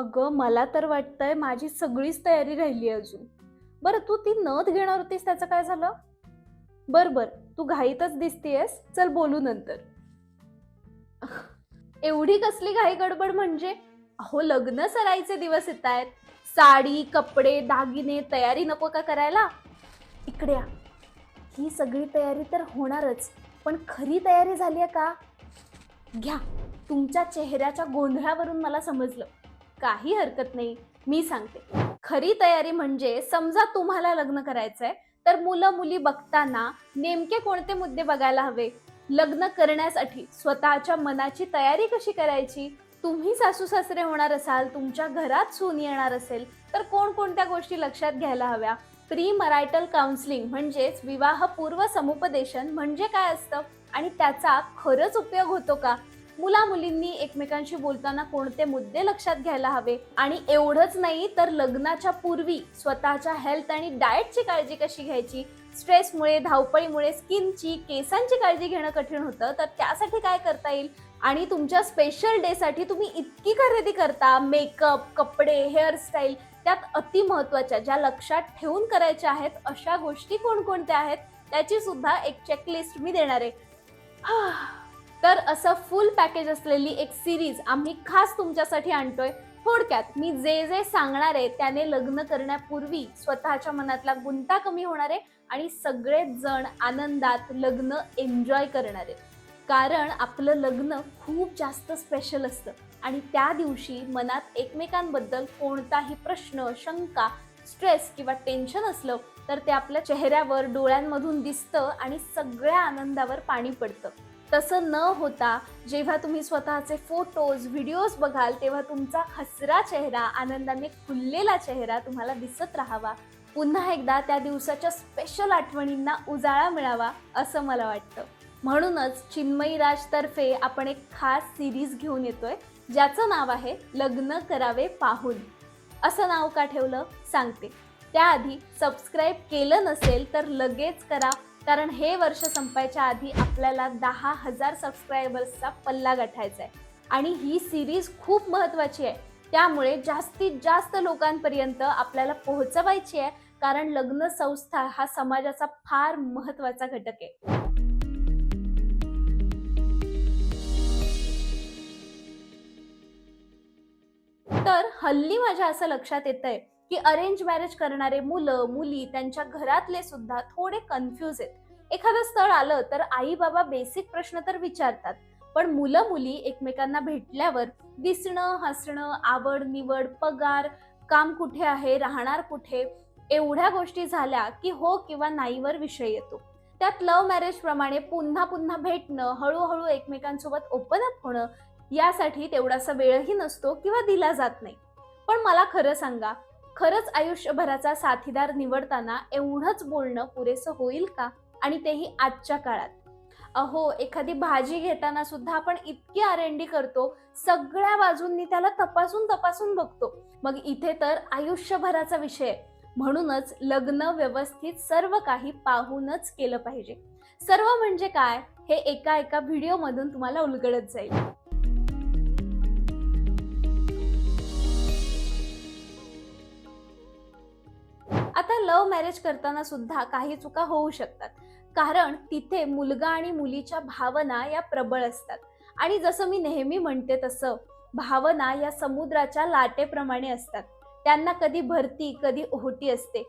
अगं मला तर वाटतंय माझी सगळीच तयारी राहिली अजून. बरं तू ती नथ घेणार होतीस त्याचं काय झालं? बर बर तू घाईतच दिसतीयस चल बोलू नंतर. एवढी कसली घाई गडबड म्हणजे? अहो लग्न सरायचे दिवस येत आहेत. साडी कपडे दागिने तयारी नको का करायला? इकड्या ही सगळी तयारी तर होणारच पण खरी तयारी झाली आहे का? घ्या. तुमच्या चेहऱ्याच्या गोंधळावरून मला समजलं. काही हरकत नाही. मी सांगते. खरी तयारी म्हणजे समजा तुम्हाला लग्न करायचंय तर मुलं मुली बघताना नेमके कोणते मुद्दे बघायला हवे? लग्न करण्यासाठी स्वतःच्या मनाची तयारी कशी करायची? तुम्ही सासू सासरे होणार असाल तुमच्या घरात सून येणार असेल तर कोणकोणत्या गोष्टी लक्षात घ्यायला हव्या? प्री मरायटल काउन्सिलिंग म्हणजेच विवाहपूर्व समुपदेशन म्हणजे काय असतं? आणि त्याचा खरंच उपयोग होतो का? मुला मुलींनी एकमेकांशी बोलताना कोणते मुद्दे लक्षात घ्यायला हवे? आणि एवढंच नाही तर लग्नाच्या पूर्वी स्वतःच्या हेल्थ आणि डाएटची काळजी कशी घ्यायची? स्ट्रेसमुळे धावपळीमुळे स्किनची केसांची काळजी घेणं कठीण होतं तर त्यासाठी काय करता येईल? आणि तुमच्या स्पेशल डेसाठी तुम्ही इतकी खरेदी करता मेकअप कपडे हेअरस्टाईल त्यात अति महत्त्वाच्या ज्या लक्षात ठेवून करायच्या आहेत अशा गोष्टी कोणकोणत्या आहेत? त्याची सुद्धा एक चेकलिस्ट मी देणार आहे. तर असं फुल पॅकेज असलेली एक सिरीज आम्ही खास तुमच्यासाठी आणतोय. थोडक्यात मी जे जे सांगणार आहे त्याने लग्न करण्यापूर्वी स्वतःच्या मनातला गुंता कमी होणार आहे आणि सगळेच जण आनंदात लग्न एन्जॉय करणार आहे कारण आपलं लग्न खूप जास्त स्पेशल असतं आणि त्या दिवशी मनात एकमेकांबद्दल कोणताही प्रश्न शंका स्ट्रेस किंवा टेन्शन असलं तर ते आपल्या चेहऱ्यावर डोळ्यांमधून दिसतं आणि सगळ्या आनंदावर पाणी पडतं. तसं न होता जेव्हा तुम्ही स्वतःचे फोटोज व्हिडिओज बघाल तेव्हा तुमचा हसरा चेहरा आनंदाने खुललेला चेहरा तुम्हाला दिसत राहावा. पुन्हा एकदा त्या दिवसाच्या स्पेशल आठवणींना उजाळा मिळावा असं मला वाटतं. म्हणूनच चिन्मयी राजतर्फे आपण एक खास सिरीज घेऊन येतोय ज्याचं नाव आहे लग्न करावे पाहून. असं नाव का ठेवलं? सांगते. त्याआधी सबस्क्राईब केलं नसेल तर लगेच करा कारण हे वर्ष संपायच्या आधी आपल्याला दहा हजार सबस्क्रायबर्सचा पल्ला गाठायचा आहे आणि ही सिरीज खूप महत्त्वाची आहे. त्यामुळे जास्तीत जास्त लोकांपर्यंत आपल्याला पोहोचवायची आहे कारण लग्न संस्था हा समाजाचा फार महत्त्वाचा घटक आहे. तर हल्ली माझ्या असं लक्षात येत आहे की अरेंज मॅरेज करणारे मुलं मुली त्यांच्या घरातले सुद्धा थोडे कन्फ्यूज आहेत. एखादं स्थळ आलं तर आई बाबा बेसिक प्रश्न तर विचारतात. पण मुलं मुली एकमेकांना भेटल्यावर दिसणं हसणं आवड निवड पगार काम कुठे आहे राहणार कुठे एवढ्या गोष्टी झाल्या की हो किंवा नाहीवर विषय येतो. त्यात लव्ह मॅरेज प्रमाणे पुन्हा पुन्हा भेटणं हळूहळू एकमेकांसोबत ओपन अप होणं यासाठी तेवढासा वेळही नसतो किंवा दिला जात नाही. पण मला खरं सांगा खरंच आयुष्यभराचा साथीदार निवडताना एवढंच बोलणं पुरेसं होईल का? आणि तेही आजच्या काळात. अहो एखादी भाजी घेताना सुद्धा आपण इतकी आरेंडी करतो सगळ्या बाजूंनी त्याला तपासून तपासून बघतो. मग इथे तर आयुष्यभराचा विषय. म्हणूनच लग्न व्यवस्थित सर्व काही पाहूनच केलं पाहिजे. सर्व म्हणजे काय? हे एका एका व्हिडिओ मधून तुम्हाला उलगडत जाईल. आता लव्ह मॅरेज करताना सुद्धा काही चुका होऊ शकतात. कारण तिथे मुलगा आणि मुलीच्या भावना या प्रबळ असतात. आणि जसं मी नेहमी म्हणते तसं भावना या समुद्राच्या लाटेप्रमाणे असतात. त्यांना कधी भरती कधी ओहोटी असते.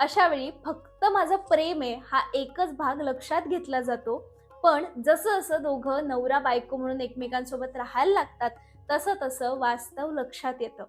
अशा वेळी फक्त माझं प्रेम आहे हा एकच भाग लक्षात घेतला जातो. पण जसं जसं दोघं नवरा बायको म्हणून एकमेकांसोबत राहायला लागतात तसं तसं वास्तव लक्षात येतं.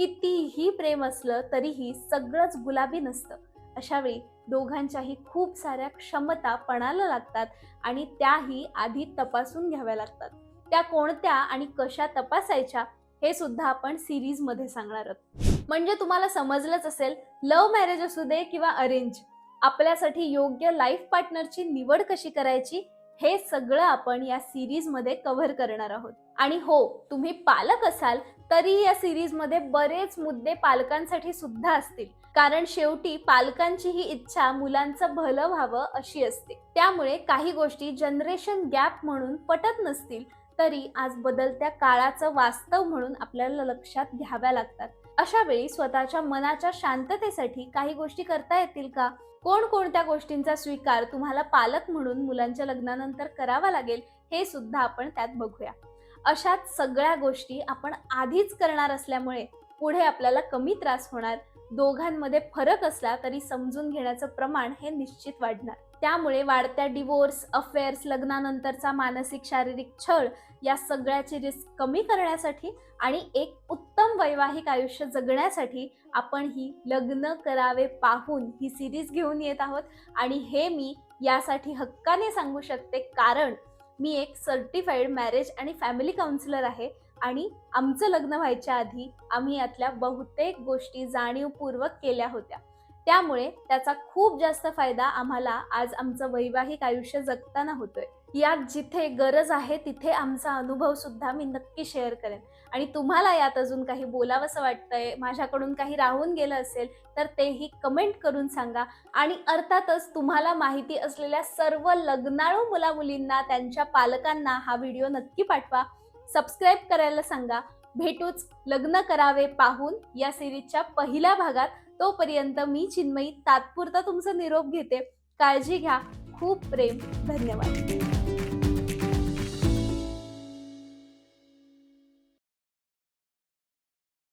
कितीही प्रेम असलं तरीही सगळंच गुलाबी नसतं. अशावेळी दोघांच्याही खूप साऱ्या क्षमता पणाला लागतात आणि त्याही आधी तपासून घ्याव्या लागतात. त्या कोणत्या आणि कशा तपासायच्या हे सुद्धा आपण सिरीजमध्ये सांगणार आहोत. म्हणजे तुम्हाला समजलंच असेल लव्ह मॅरेज असू दे किंवा अरेंज आपल्यासाठी योग्य लाईफ पार्टनरची निवड कशी करायची? हे सगळं आपण या सिरीजमध्ये कव्हर करणार आहोत. आणि हो तुम्ही पालक असाल तरी या सिरीजमध्ये बरेच मुद्दे पालकांसाठी सुद्धा असतील. कारण शेवटी पालकांची ही इच्छा मुलांचं भलं व्हावं अशी असते. त्यामुळे काही गोष्टी जनरेशन गॅप म्हणून पटत नसतील तरी आज बदलत्या काळाचं वास्तव म्हणून आपल्याला लक्षात घ्याव्या लागतात. अशा वेळी स्वतःच्या मनाच्या शांततेसाठी काही गोष्टी करता येतील का? कोण कोणत्या गोष्टींचा स्वीकार तुम्हाला पालक म्हणून मुलांच्या लग्नानंतर करावा लागेल हे सुद्धा आपण त्यात बघूया. अशाच सगळ्या गोष्टी आपण आधीच करणार असल्यामुळे पुढे आपल्याला कमी त्रास होणार. दोघांमध्ये फरक असला तरी समजून घेण्याचं प्रमाण हे निश्चित वाढणार. त्यामुळे वाढत्या डिवोर्स अफेअर्स लग्नानंतरचा मानसिक शारीरिक छळ या सगळ्याची रिस्क कमी करण्यासाठी आणि एक उत्तम वैवाहिक आयुष्य जगण्यासाठी आपण ही लग्न करावे पाहून ही सिरीज घेऊन येत आहोत. आणि हे मी यासाठी हक्काने सांगू शकते कारण मी एक सर्टिफाईड मॅरेज आणि फॅमिली काउन्सिलर आहे आणि आमचं लग्न व्हायच्या आधी आम्ही यातल्या बहुतेक गोष्टी जाणीवपूर्वक केल्या होत्या. त्यामुळे त्याचा खूप जास्त फायदा आम्हाला आज आमचं वैवाहिक आयुष्य जगताना होतोय. यात जिथे गरज आहे तिथे आमचा अनुभव सुद्धा मी नक्की शेअर करेन. आणि तुम्हाला यात अजून काही बोलावंसं वाटतंय माझ्याकडून काही राहून गेलं असेल तर तेही कमेंट करून सांगा. आणि अर्थातच तुम्हाला माहिती असलेल्या सर्व लग्नाळू मुला मुलींना त्यांच्या पालकांना हा व्हिडिओ नक्की पाठवा. सबस्क्राईब करायला सांगा. भेटूच लग्न करावे पाहून या सिरीजच्या पहिल्या भागात. तोपर्यंत मी चिन्मयी तात्पुरता तुमचा निरोप घेते. काळजी घ्या. खूप प्रेम. धन्यवाद.